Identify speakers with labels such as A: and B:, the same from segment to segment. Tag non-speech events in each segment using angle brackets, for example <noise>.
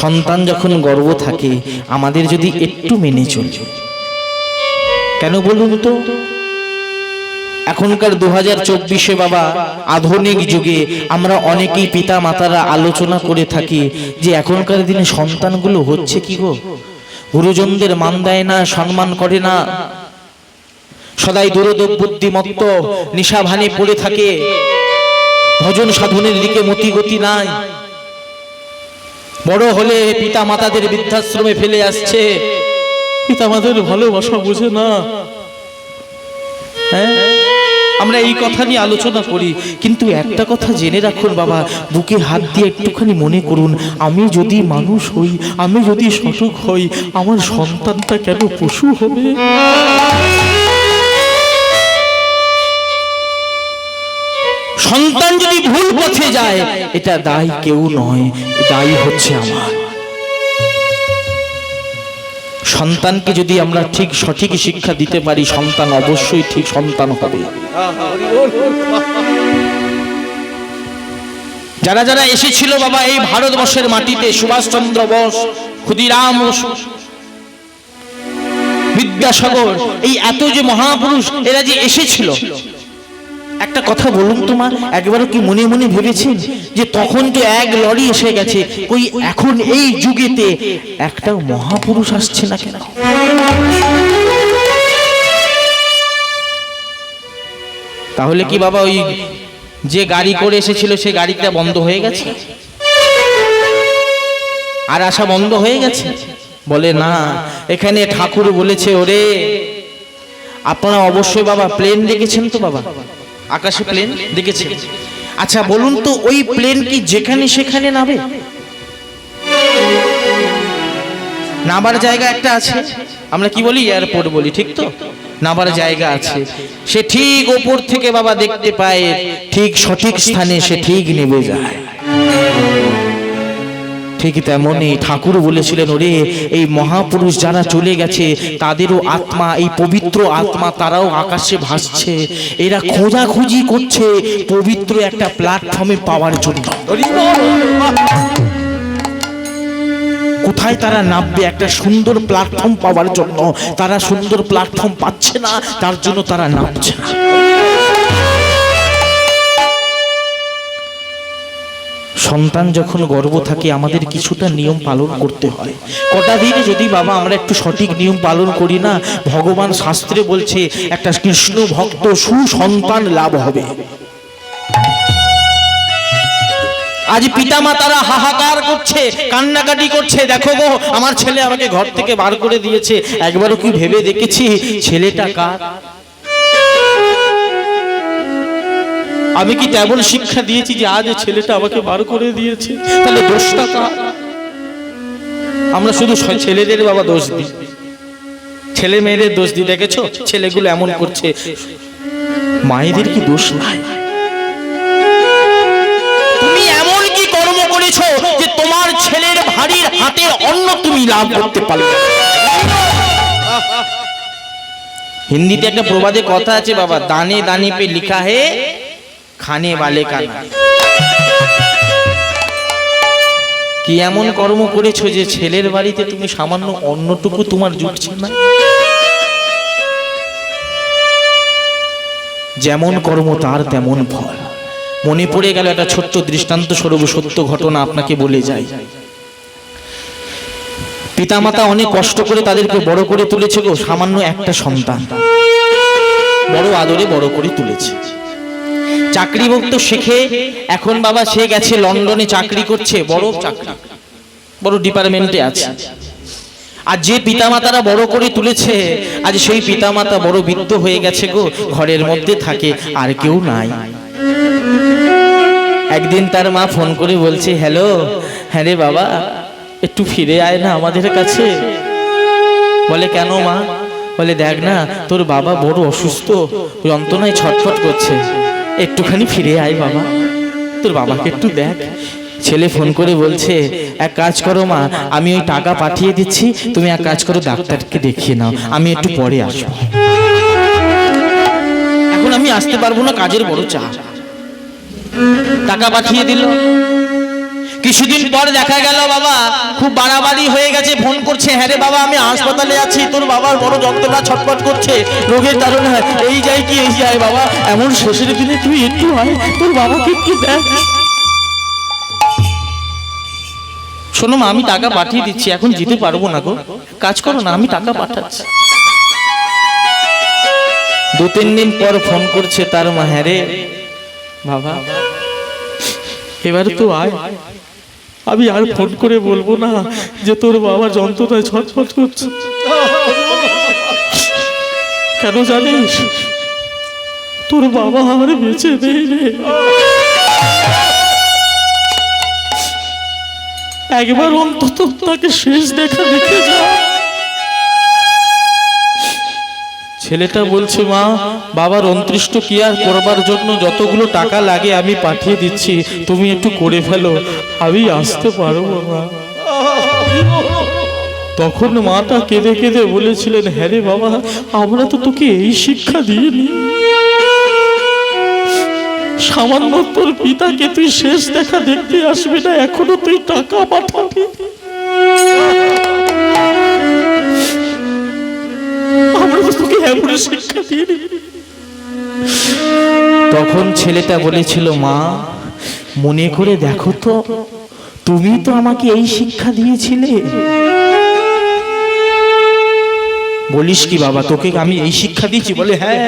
A: সন্তান যখন গর্ব থাকে, আমাদের যদি একটু মেনে চলে। কেন বলুন তো? এখনকার দু হাজার চব্বিশে বাবা, আধুনিক যুগে আমরা অনেকেই পিতা মাতারা আলোচনা করে থাকি যে এখনকার দিনে সন্তানগুলো হচ্ছে কি গো? গুরুজনদের মান দেয় না, সম্মান করে না। সদাই দুরদব বুদ্ধিমত্ত নিশাভানে পড়ে থাকে। ভজন সাধনের দিকে মতিগতি নাই। বড় হলে পিতা মাতাদের বৃদ্ধাশ্রমে ফেলে আসছে। পিতা মাতাদের ভালোবাসা বুঝে না। হ্যাঁ? আমরা এই কথা নিয়ে আলোচনা করি, কিন্তু একটা কথা জেনে রাখুন বাবা, বুকে হাত দিয়ে একটুখানি মনে করুন, আমি যদি মানুষ হই, আমি যদি সঠিক হই, আমার সন্তানটা কেন পশু হবে? সন্তান যদি ভুল পথে যায়, এটা দায়ী কেউ নয়, দায়ী হচ্ছে আমার। সন্তানকে যদি আমরা ঠিক সঠিক শিক্ষা দিতে পারি, সন্তান অবশ্যই ঠিক সন্তান হবে। যারা যারা এসেছিল বাবা, এই ভারতবর্ষের মাটিতে, সুভাষচন্দ্র বোস, ক্ষুদিরাম বিদ্যাসাগর, এই এত যে মহাপুরুষ, এরা যে এসেছিল একটা কথা বলুন তোমার একবারও কি মনে মনে ভেবেছেন যে তখন তো এক লরি এসে গেছে? ওই এখন এই যুগেতে একটা মহাপুরুষ আসছে না কেন? তাহলে কি বাবা ওই যে গাড়ি করে এসেছিল, সে গাড়িটা বন্ধ হয়ে গেছে? আর আসা বন্ধ হয়ে গেছে? বলে, না, এখানে ঠাকুর বলেছে, ওরে, আপনারা অবশ্যই বাবা প্লেন দেখেছেন তো বাবা? আকাশে প্লেন দেখেছে। আচ্ছা বলুন তো ওই প্লেন কি যেখানে সেখানে নামে? নামার জায়গা একটা আছে। আমরা কি বলি? এয়ারপোর্ট বলি ঠিক তো? নামার জায়গা আছে। সে ঠিক ওপর থেকে বাবা দেখতে পায় ঠিক সঠিক স্থানে সে ঠিক নেমে যায়। ঠিক তেমনই ঠাকুর বলেছিলেন, ওরে, এই মহাপুরুষ যারা চলে গেছে, তাদেরও আত্মা, এই পবিত্র আত্মা, তারাও আকাশে ভাসছে। এরা খোঁজাখুঁজি করছে পবিত্র একটা প্ল্যাটফর্মে পাওয়ার জন্য। কোথায় তারা নামবে? একটা সুন্দর প্ল্যাটফর্ম পাওয়ার জন্য। তারা সুন্দর প্ল্যাটফর্ম পাচ্ছে না, তার জন্য তারা নামছে না। সন্তান যখন গর্ব থাকে, আমাদের কিছুটা নিয়ম পালন করতে হয়। কটা দিন যদি বাবা, আমরা একটু সঠিক নিয়ম পালন করি না, ভগবান শাস্ত্রে বলছে, একটা কৃষ্ণ ভক্ত সুসন্তান লাভ হবে। আজ পিতা মাতারা হাহাকার করছে, কান্নাকাটি করছে, দেখো গো, আমার ছেলে আমাকে ঘর থেকে বার করে দিয়েছে। একবারও কি ভেবে দেখেছি, ছেলেটা কার? আমি কি তেমন শিক্ষা দিয়েছি যে আজ ছেলেটা আমাকে বার করে দিয়েছে? তাহলে দোষটা কার? আমরা শুধু ছেলেদের বাবা দোষ দিই। ছেলে মেয়েদের দোষ দিই, দেখেছ? ছেলেগুলো এমন করছে। মায়েদের কি দোষ নাই? তুমি এমন কি কর্ম করেছ যে তোমার ছেলের ভারীর হাতে অন্ন তুমি লাভ করতে পারবে হিন্দিতে একটা প্রবাদে কথা আছে বাবা, দানে দানে পে লিখা হে খানে বালে কানা। কি এমন কর্ম করেছ যে ছেলের বাড়িতে তুমি সামান্য অন্নটুকু তোমার জুটছে না? যেমন কর্ম তার তেমন ফল। মনে পড়ে গেল একটা ছোট্ট দৃষ্টান্ত স্বরূপ সত্য ঘটনা আপনাকে বলে যাই। পিতামাতা অনেক কষ্ট করে তাদেরকে বড় করে তুলেছে গো সামান্য একটা সন্তান। বড় আদরে বড় করে তুলেছে। চাকরি ভক্ত শেখে, এখন বাবা সে গেছে লন্ডনে চাকরি করছে, বড় চাকরি, বড় ডিপার্টমেন্টে আছে। আর যে পিতামাতারা বড় করে তুলেছে, আজ সেই পিতামাতা বড় বৃদ্ধ হয়ে গেছে গো, ঘরের মধ্যে থাকে, আর কেউ নাই। একদিন তার মা ফোন করে বলছে, হ্যালো হ্যাঁ রে বাবা, একটু ফিরে আয় না আমাদের কাছে। বলে, কেন মা? বলে, দেখ না, তোর বাবা বড় অসুস্থ যন্ত্রণায় ছটফট করছে। একটুখানি ফিরে আয় বাবা। তোর বাবাকে একটু দেখ। ছেলে ফোন করে বলছে, এক কাজ করো মা, আমি ওই টাকা পাঠিয়ে দিচ্ছি, তুমি এক কাজ করো, ডাক্তারকে দেখিয়ে নাও। আমি একটু পরে আসব। এখন আমি আসতে পারব না কাজের বড় চা টাকা পাঠিয়ে দিল। কিছুদিন পর দেখা গেল বাবা, খুব বাড়াবাড়ি হয়ে গেছে, ফোন করছে হ্যাঁ রে বাবা, আমি হাসপাতালে আছি, তোর বাবার বড় যন্ত্রণা ছটফট করছে, রোগের কারণে এই যাই কি, এই যায় বাবা, এমন শেষের দিনে তুই একটু আয়, তোর বাবাকে একটু দেখ। শোনো মা, আমি টাকা পাঠিয়ে দিচ্ছি, এখন যেতে পারব না গো। কাজ করো না, আমি টাকা পাঠাচ্ছি। দু, তিন দিন পর ফোন করছে তার মা হ্যাঁ রে বাবা, এবার তো আয়। আমি আর ফোন করে বলব না যে তোর বাবা যন্ত্রণায় ছটফট করছে। কেন জানিস? তোর বাবা আমার বেঁচে নেই রে। একবার অন্তত তাকে শেষ দেখা দেখে যা। ছেলেটা বলছে, মা, বাবার অন্তৃষ্ট ক্রিয়া করবার জন্য যতগুলো টাকা লাগে আমি পাঠিয়ে দিচ্ছি, তুমি একটু করে ফেলো, আমি আসতে পারব না। তখন মাটা কেঁদে কেঁদে বলেছিলেন হ্যাঁ রে বাবা, আমরা তো তোকে এই শিক্ষা দিইনি। সামান্য তোর পিতাকে তুই শেষ দেখা দেখতে আসবি না, এখনও তুই টাকা পাঠাবি। এমন শিক্ষা দিয়ে তখন ছেলেটা বলেছিল, মা, মনে করে দেখো তো, তুমি তো আমাকে এই শিক্ষা দিয়েছিলে। বলিস কি বাবা, তোকে আমি এই শিক্ষা দিয়েছি? বলে হ্যাঁ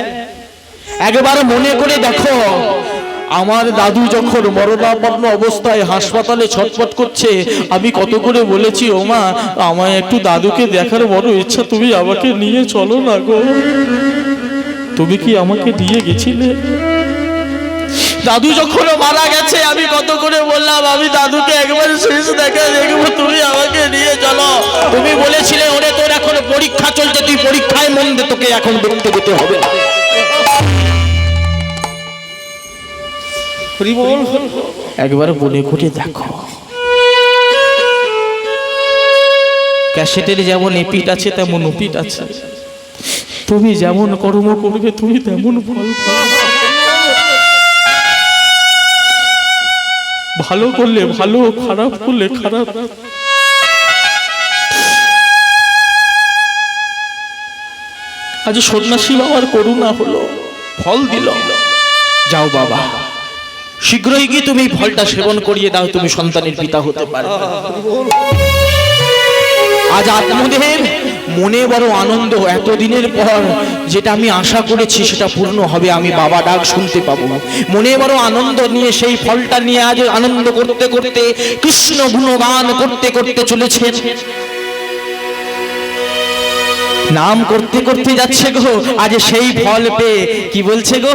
A: একবার মনে করে দেখো। আমার দাদু যখন মরণাপন্ন অবস্থায় হাসপাতালে ছটফট করছে, আমি কত করে বলেছি ও মা আমায় একটু দাদুকে দেখার বড় ইচ্ছা, তুমি আমাকে নিয়ে চলো না গো। তুমি কি আমাকে নিয়ে গেছিলে? দাদু যখন মারা গেছে, আমি কত করে বললাম, আমি দাদুকে একবার শেষ দেখা দেখব, তুমি আমাকে নিয়ে চলো। তুমি বলেছিলে, ওরে, তোর এখন পরীক্ষা চলছে, তুই পরীক্ষায় মন দে, তোকে এখন দেখতে যেতে হবে একবার মনে করে দেখো। ক্যাসেটের যেমন এপিট আছে, তেমন ওপিট আছে। তুমি যেমন কর্ম করবে, তুমি তেমন ফল ভালো করলে ভালো, খারাপ করলে খারাপ। আজ সন্ন্যাসী বাবার করুণা হলো, ফল দিল। যাও বাবা। শীঘ্রই গিয়ে তুমি ফলটা সেবন করিয়ে দাও, তুমি সন্তানের পিতা হতে পারো আজ আত্মদেহের মনে বড় আনন্দ, এতদিনের পর যেটা আমি আশা করেছি সেটা পূর্ণ হবে, আমি বাবা ডাক শুনতে পাবো। মনে বড় আনন্দ নিয়ে সেই ফলটা নিয়ে আজ আনন্দ করতে করতে, কৃষ্ণ গুণগান করতে করতে চলেছে। নাম করতে করতে যাচ্ছে গো, আজ সেই ফল পেয়ে, কি বলছে গো?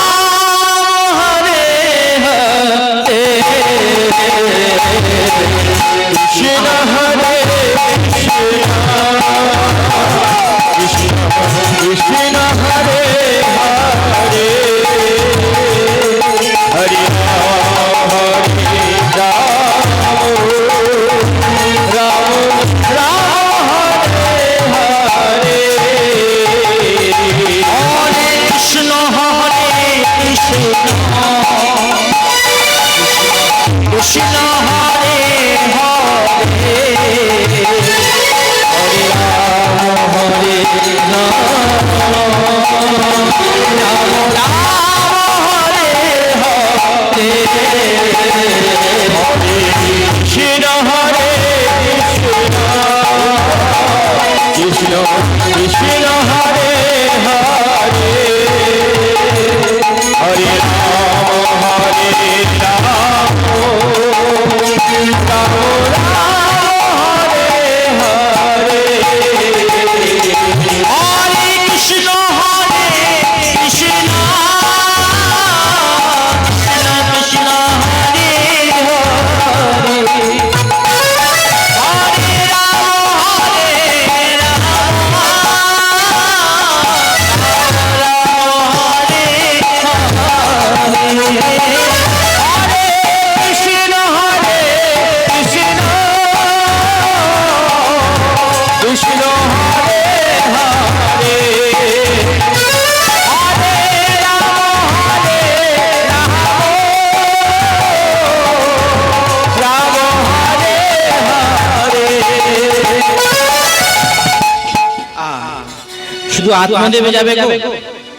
B: আত্মদেবে যাবে গো?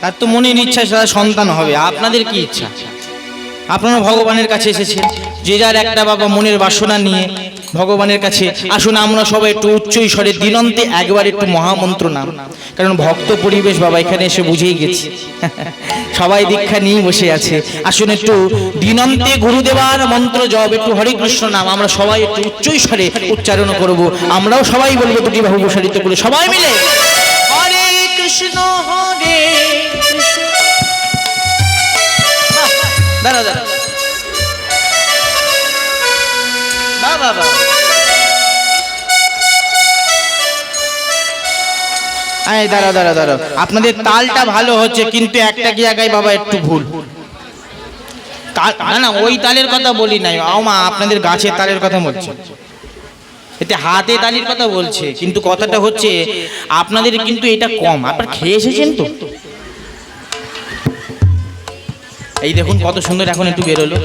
B: তার তো মনের ইচ্ছা সারা সন্তান হবে। আপনাদের কি ইচ্ছা? আপনারা ভগবানের কাছে এসেছেন। যে যার একটা বাবা মনের বাসনা নিয়ে ভগবানের কাছে আসুন। আমরা সবাই একটু উচ্চ স্বরে দিনন্তে একবার একটু মহামন্ত্র নাম। কারণ ভক্ত পরিবেশ বাবা এখানে এসে বুঝেই গেছি। <laughs> সবাই দীক্ষা নিয়ে বসে আছে। আসুন একটু দিনন্তে গুরুদেবার মন্ত্র জব একটু হরে কৃষ্ণ নাম। আমরা সবাই একটু উচ্চ স্বরে উচ্চারণ করব। আমরাও সবাই বলব দুটি বাহু প্রসারিত করে সবাই মিলে কৃষ্ণ হরে দাঁড়া দাঁড়া। এই দাঁড়া দাঁড়া দাঁড়া। আপনাদের তালটা ভালো হচ্ছে কিন্তু একটা কি জায়গায় বাবা একটু ভুল। না না ওই তালের কথা বলি নাই। ও মা আপনাদের গাছের তালের কথা বলছি। এতে হাতে তালির কথা বলছে, কিন্তু কথাটা হচ্ছে, আপনাদের কিন্তু এটা কম। আপনার খেয়ে এসেছেন তো? এই দেখুন কত সুন্দর এখন একটু বেরোলো।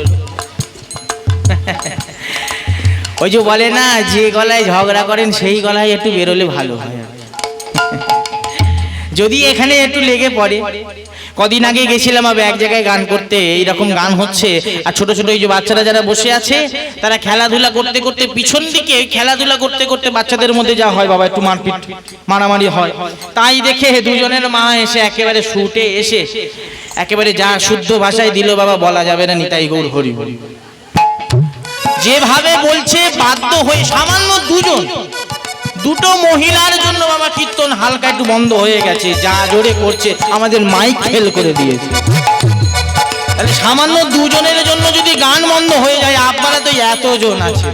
B: ওই যে বলে না, যে গলায় ঝগড়া করেন, সেই গলায় একটু বেরোলে ভালো হয়। যদি এখানে একটু লেগে পড়ে। কদিন আগে গেছিলাম আমি এক জায়গায় গান করতে, এইরকম গান হচ্ছে। আর ছোট ছোট এই যে বাচ্চারা যারা বসে আছে, তারা খেলাধুলা করতে করতে পিছন দিকে খেলাধুলা করতে করতে বাচ্চাদের মধ্যে যা হয়, বাবা, একটু মারপিট, মারামারি হয়। তাই দেখে দুজনের মা এসে একেবারে শুটে এসে, একেবারে যা শুদ্ধ ভাষায় দিল, বাবা, বলা যাবে না নিতাই গৌর হরি। যেভাবে বলছে, বাধ্য হয়ে সামান্য দুজন দুটো মহিলার জন্য বাবা কীর্তন হালকা একটু বন্ধ হয়ে গেছে, যা জোরে করছে, আমাদের মাইক ফেল করে দিয়েছে। তাহলে সামান্য দুজনের জন্য যদি গান বন্ধ হয়ে যায়, আপনারা তো এতজন আছে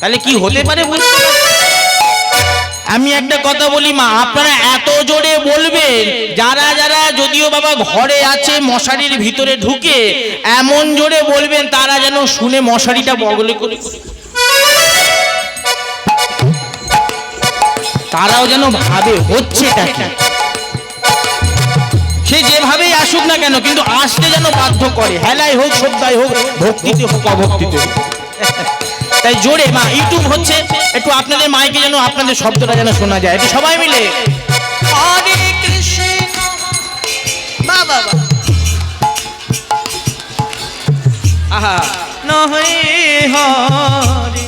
B: তাহলে কি হতে পারে বুঝতে আমি একটা কথা বলি, মা, আপনারা এত জোরে বলবেন, যারা যারা যদিও বাবা ঘরে আছে, মশারির ভিতরে ঢুকে এমন জোরে বলবেন, তারা যেন শুনে মশারিটা বগলে করে তারাও যেন ভাবে হচ্ছেটা কি? সে যেভাবেই আসুক না কেন, কিন্তু আসতে যেন বাধ্য করে। হেলাই হোক শ্রদ্ধায় হোক, ভক্তিতে হোক, অভক্তিতে তাই জোরে, মা ইউটিউব হচ্ছে, একটু আপনাদের মাইকে যেন আপনাদের শব্দটা যেন শোনা যায়। একটু সবাই মিলে। আহা। নহরে হরে।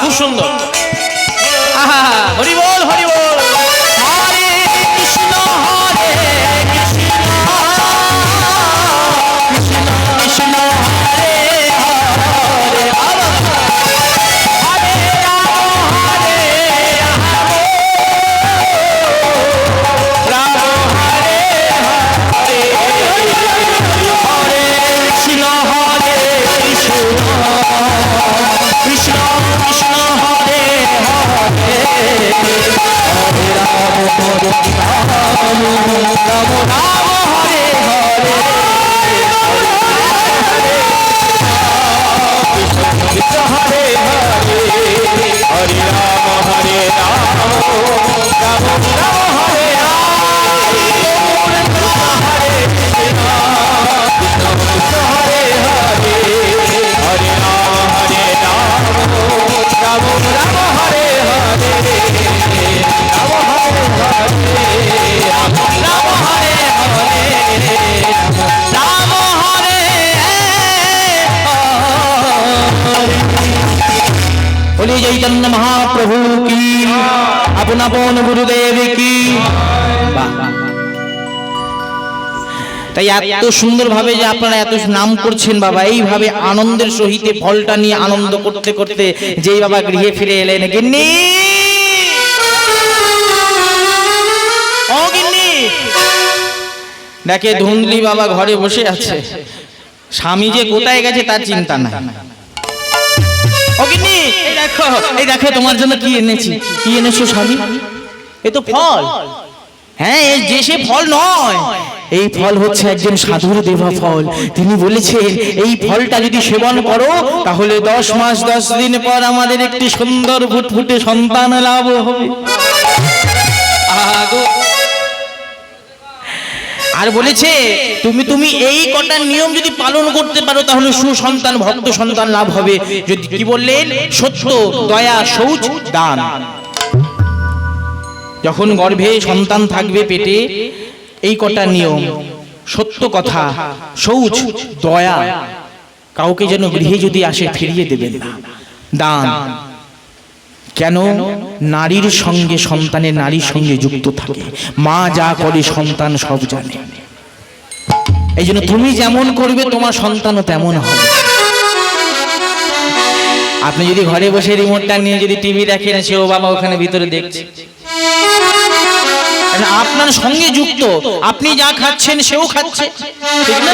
B: খুব সুন্দর। তাই এত সুন্দর ভাবে যে আপনারা এত নাম করছেন বাবা এইভাবে আনন্দের সহিত ফলটা নিয়ে আনন্দ করতে করতে যেই বাবা গৃহে ফিরে এলেন। গিন্নি! ও গিন্নি! দেখে ধুন্দলি বাবা ঘরে বসে আছে। স্বামী যে কোথায় গেছে তার চিন্তা নাই। ও গিন্নি! এই দেখো এই দেখো তোমার জন্য কি এনেছি? কি এনেছো স্বামী? এ তো ফল। হ্যাঁ এই যে সে ফল নয়। এই ফল হচ্ছে একজন সাধুর দেবা ফল। তিনি বলেছেন এই ফলটা যদি সেবন করো তাহলে দশ মাস দশ দিন পর আমাদের একটি সুন্দর ফুটফুটে সন্তান লাভ হবে। আর বলেছে তুমি তুমি এই কটা নিয়ম যদি পালন করতে পারো তাহলে সুসন্তান ভক্ত সন্তান লাভ হবে। যদি কি বললেন সত্য দয়া শৌচ দান। যখন গর্ভে সন্তান থাকবে পেটে এই কটা নিয়ম। সত্য কথা শৌচ দয়া। কাউকে যেন গৃহে যদি আসে ফিরিয়ে দেবেন না। দান। কেন? নারীর সঙ্গে সন্তানের নারীর সঙ্গে যুক্ত থাকে। মা যা করে সন্তান সব জানে। এই জন্য তুমি যেমন করবে তোমার সন্তানও তেমন হবে। আপনি যদি ঘরে বসে রিমোটটা নিয়ে যদি টিভি দেখেন সেও বাবা ওখানে ভিতরে দেখছে। আপনার সঙ্গে যুক্ত, আপনি যা খাচ্ছেন সেও খাচ্ছে। ঠিক না?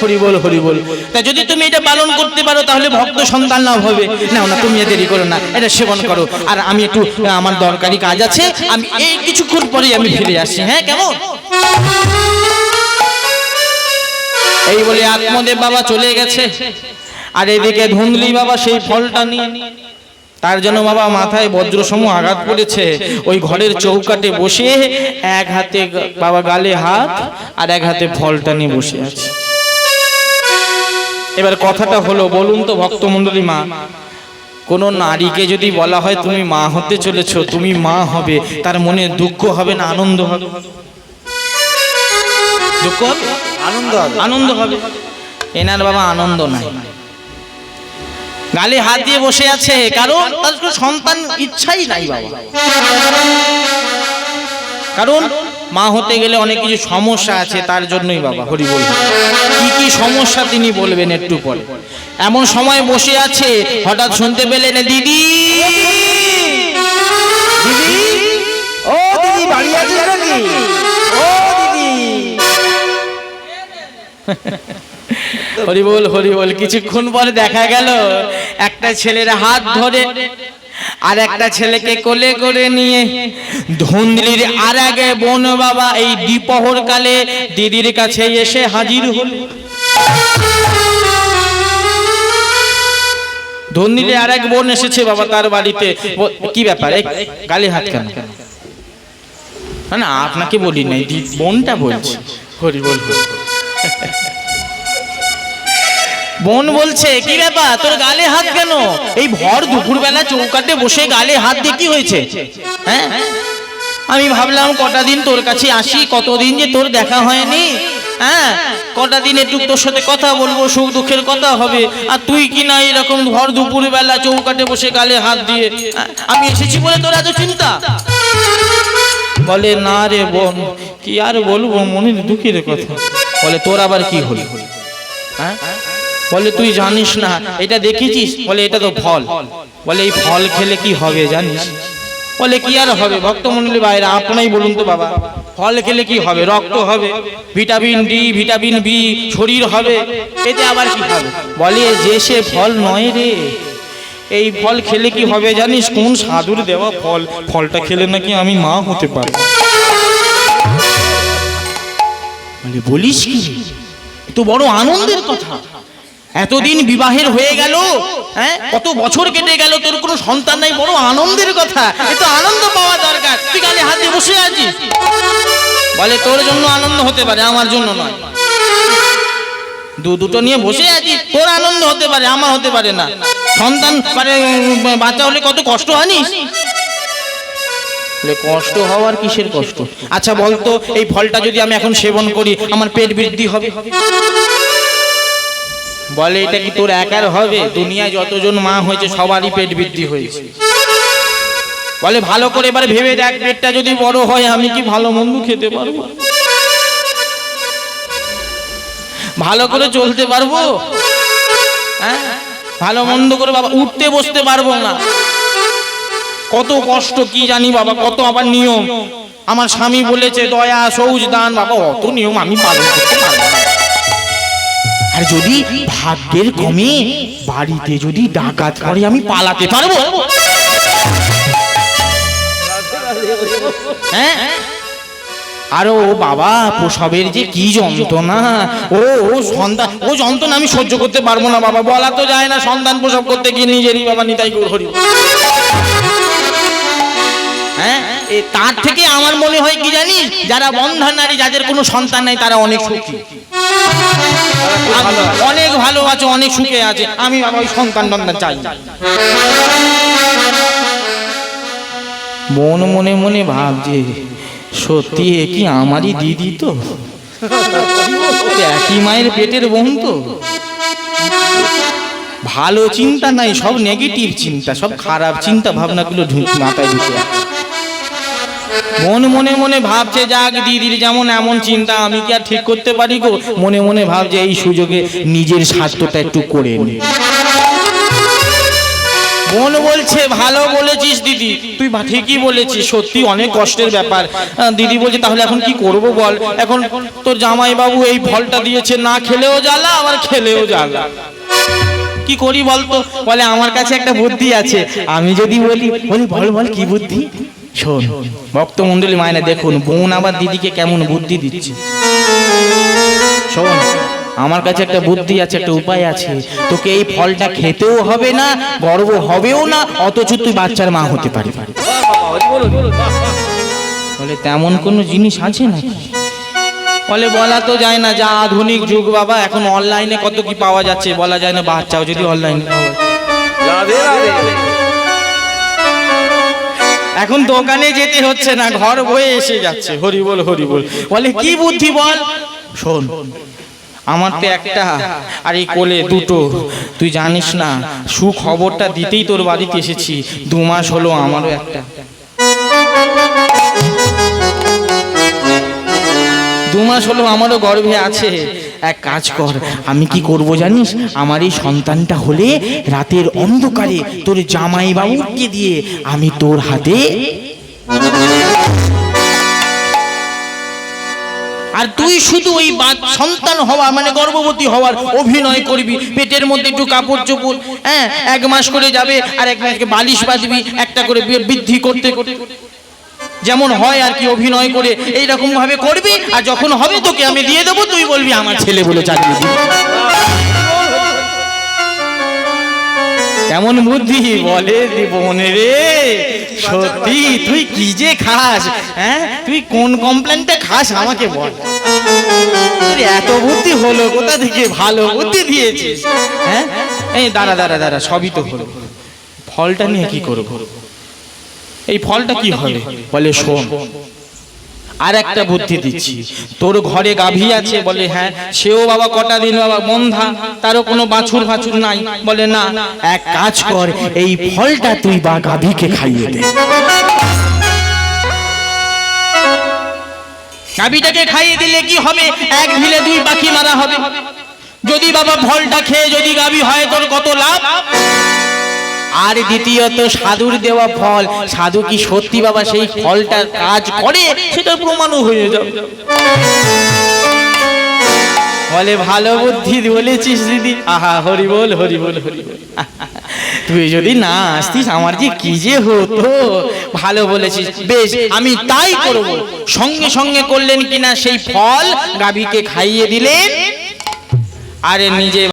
B: হরি বল হরি বল। তা যদি তুমি এটা পালন করতে পারো, তাহলে ভক্ত সন্তান লাভ হবে। না না, তুমি দেরি করো না, এটা সেবন করো। আর আমি একটু আমার দরকারি কাজ আছে, আমি এই কিছুক্ষণ পরেই আমি ফিরে আসছি হ্যাঁ কেমন? এই বলে আত্মদেব বাবা চলে গেছে। আর এদিকে ধুন্দলি বাবা সেই ফলটা নিয়ে। তার জন্য বাবা মাথায় বজ্রসম আঘাত পড়েছে ওই ঘরের চৌকাটে বসে এক হাতে বাবা গালে হাত আর এক হাতে ফলটা নিয়ে বসে আছে। এবার কথাটা হলো বলুন তো ভক্তমণ্ডলী মা কোন নারীকে যদি বলা হয় তুমি মা হতে চলেছো তুমি মা হবে তার মনে দুঃখ হবে না আনন্দ হবে? দুঃখ
C: আনন্দ হবে।
B: আনন্দ হবে। এনার বাবা আনন্দ নাই। গালে হাত দিয়ে বসে আছে, কারণ তার কোনো সন্তান ইচ্ছাই নাই বাবা। কারণ মা হতে গেলে অনেক কিছু সমস্যা আছে, তার জন্যই বাবা, হরি বল। কি কি সমস্যা তিনি বলবেন একটু পরে এমন সময় বসে আছে, হঠাৎ শুনতে পেলেন দিদি।
C: ও দিদি, বাড়ি নাকি? ও দিদি।
B: হরি বল হরি বল কিছুক্ষণ পরে দেখা গেল, একটা ছেলের হাত ধরে আর একটা ছেলেকে কোলে করে নিয়ে ধুন্দলির আর আগে বোন বাবা এই দ্বিপহর কালে দিদির কাছে এসে হাজির হল। ধুন্দলির আর এক বোন এসেছে বাবা তার বাড়িতে। কি ব্যাপার? গালি হাত কেন? না আপনাকে বলি নাই বোনটা বলছি। হরি বল হরি বল। বোন বলছে, কি ব্যাপার? তোর গালে হাত কেন? এই ভর দুপুরবেলা চৌকাটে বসে গালে হাত দিয়ে কি হয়েছে? হ্যাঁ? আমি ভাবলাম, কটা দিন তোর কাছে আসি? কতদিন যে তোর দেখা হয়নি? হ্যাঁ? কটা দিন একটু তোর সাথে কথা বলব, সুখ দুঃখের কথা হবে। আর তুই কি না এরকম ভর দুপুরবেলা চৌকাটে বসে গালে হাত দিয়ে? আমি এসেছি বলে তোর এত চিন্তা? বলে, না রে বোন, কি আর বলব? মনের দুঃখের কথা। বলে, তোর আবার কি হলো? হ্যাঁ? বলে, তুই জানিস না, এটা দেখেছিস বলে, এটা তো ফল। বলে, এই ফল খেলে কি হবে জানিস? বলে, কি আর হবে? ভক্ত ভক্তমন্ডলী বাইরে আপনাই বলুন তো বাবা, ফল খেলে কি হবে? রক্ত হবে, ভিটামিন ডি, ভিটামিন বি, শরীর হবে, এতে আবার কি হবে? বলে, যে সে ফল নয় রে, এই ফল খেলে কি হবে জানিস? কোন সাধুর দেওয়া ফল? ফলটা খেলে নাকি আমি মা হতে পারি বলিস কি তো বড় আনন্দের কথা। এতদিন বিবাহের হয়ে গেল হ্যাঁ? কত বছর কেটে গেল তোর কোনো সন্তান নাই বড় আনন্দের কথা। এ তো আনন্দ পাওয়া দরকার। তুই গালে হাতে বসে আছিস। বলে তোর জন্য আনন্দ হতে পারে আমার জন্য নয়। দু দুটো নিয়ে বসে আছিস তোর আনন্দ হতে পারে আমার হতে পারে না। সন্তান মানে উম, বাচ্চা হলে কত কষ্ট আনিস বলে, কষ্ট হওয়ার কিসের কষ্ট? আচ্ছা বলতো এই ফলটা যদি আমি এখন সেবন করি আমার পেট বৃদ্ধি হবে। বলে, এটা কি তোর একার হবে? দুনিয়ায় যতজন মা হয়েছে, সবারই পেট বৃদ্ধি হয়েছে। বলে, ভালো করে এবার ভেবে দেখ, পেটটা যদি বড় হয়, আমি কি ভালো মন্দ খেতে পারব? ভালো করে চলতে পারব? হ্যাঁ? ভালো মন্দ করে বাবা, উঠতে বসতে পারব না। কত কষ্ট, কি জানি বাবা, কত আবার নিয়ম। আমার স্বামী বলেছে, দয়া, সৌজ দান। বাবা, অত নিয়ম আমি পালন করতে পারব না। আর যদি ভাগ্যের কমে বাড়িতে যদি ডাকাত করে আমি পালাতে পারব? হ্যাঁ? আরে ও বাবা, প্রসবের যে কি যন্ত্রণা? ও ও সন্তান, ও যন্ত্রণা আমি সহ্য করতে পারব না বাবা, বলা তো যায় না সন্তান প্রসব করতে গিয়ে নিজেরই বাবা নিতাই করে তার থেকে আমার মনে হয় কি জানিস? যারা বন্ধা নারী যাদের কোনো সন্তান নাই তারা অনেক সুখী। অনেক ভালো আছে অনেক সুখে আছে। আমি ওই সন্তান টন্তান চাই।
A: মন মনে মনে ভাবছে সত্যি এ কি আমারই দিদি তো?
B: একই মায়ের পেটের বোন তো? ভালো চিন্তা নাই সব নেগেটিভ চিন্তা সব খারাপ চিন্তা ভাবনাগুলো মাথায় ঢুকে আছে। মন মনে মনে ভাবছে, যাক দিদির যেমন এমন চিন্তা, আমি কি আর ঠিক করতে পারি গো? মনে মনে ভাবছে, এই সুযোগে নিজের স্বার্থটা একটু করে মন বলছে, ভালো বলেছিস দিদি, তুই ঠিকই বলেছিস, সত্যি অনেক কষ্টের ব্যাপার। দিদি বলছে, তাহলে এখন কি করব বল? এখন তোর জামাই বাবু এই ফলটা দিয়েছে, না খেলেও জ্বালা, আবার খেলেও জ্বালা। কি করি বলতো? বলে, আমার কাছে একটা বুদ্ধি আছে। আমি যদি বলি বলি বল বল, কি বুদ্ধি? শোন ভক্তমন্ডলী মায়না দেখুন, বোন আবার দিদিকে কেমন বুদ্ধি দিচ্ছে। শোন, আমার কাছে একটা বুদ্ধি আছে, একটা উপায় আছে। তোকে এই ফলটা খেতেও হবে না, গর্ব হবেও না, অথচ তুই বাচ্চার মা হতে পারি বলে, তেমন কোনো জিনিস আছে নাকি? বলে, বলা তো যায় না, যা আধুনিক যুগ বাবা, এখন অনলাইনে কত কি পাওয়া যাচ্ছে, বলা যায় না, বাচ্চাও যদি অনলাইনে
C: রাধে রাধে।
B: এখন দোকানে যেতে হচ্ছে না ঘর বয়ে এসে যাচ্ছে। হরি বল হরি বল। বলে কি বুদ্ধি বল? শোন আমার তো একটা আর এই কোলে দুটো। তুই জানিস না সুখবরটা দিতেই তোর বাড়িতে এসেছি। দু মাস হলো আমারও একটা। দু মাস হলো আমারও গর্ভে আছে। এক কাজ কর, আমি কি করব জানিস? আমার এই সন্তানটা হলে রাতের অন্ধকারে তোর জামাই বাবুকে দিয়ে আমি তোর হাতে আর তুই শুধু ওই সন্তান হওয়া মানে গর্ভবতী হওয়ার অভিনয় করবি। পেটের মধ্যে একটু কাপড় চোপড় হ্যাঁ এক মাস করে যাবে, আর এক মাসকে বালিশ বাঁধবি, একটা করে বৃদ্ধি করতে করতে যেমন হয় আর কি অভিনয় করে এই রকম ভাবে করবি, আর যখন হবে তোকে আমি দিয়ে দেবো, তুই বলবি, আমার ছেলে বলে দিবি। কেমন বুদ্ধি বলে জীবনে রে? সত্যি, তুই কি যে খাস হ্যাঁ? তুই কোন কমপ্লেনটা খাস আমাকে বল। এত বুদ্ধি হলো, কোথা থেকে ভালো বুদ্ধি দিয়েছিস হ্যাঁ? এই দাঁড়া দাঁড়া দাঁড়া, সবই তো হলো। ফলটা নিয়ে কি করব? এই ফলটা কি হবে? বলে, শোন আর একটা বুদ্ধি দিচ্ছি। তোর ঘরে গাভী আছে বলে হ্যাঁ সেও বাবা কটা দিন বাবা বন্ধা, তারও কোনো বাছুর ফাছুর নাই। বলে, না, এক কাজ কর, এই ফলটা তুই বা গাভীকে খাইয়ে দে। গাভীটাকে খাইয়ে দিলে কি হবে? এক ঢিলে দুই পাখি মারা হবে। যদি বাবা ফলটা খেয়ে যদি গাভী হয়, তোর কত লাভ? আর দ্বিতীয়ত সাধুর দেওয়া ফল। সাধু কি সত্যি বাবা সেই ফলটার কাজ করে? সেটা প্রমাণও হয়ে যাবে। বলে, ভালো বুদ্ধি বলেছিস দিদি। আহা, হরি বল হরি বল হরি বল। তুই যদি না আসতিস, আমার যে কি যে হতো? ভালো বলেছিস। বেশ, আমি তাই করব। সঙ্গে সঙ্গে করলেন কিনা সেই ফল, গাভীকে খাইয়ে দিলেন। আরে নিজে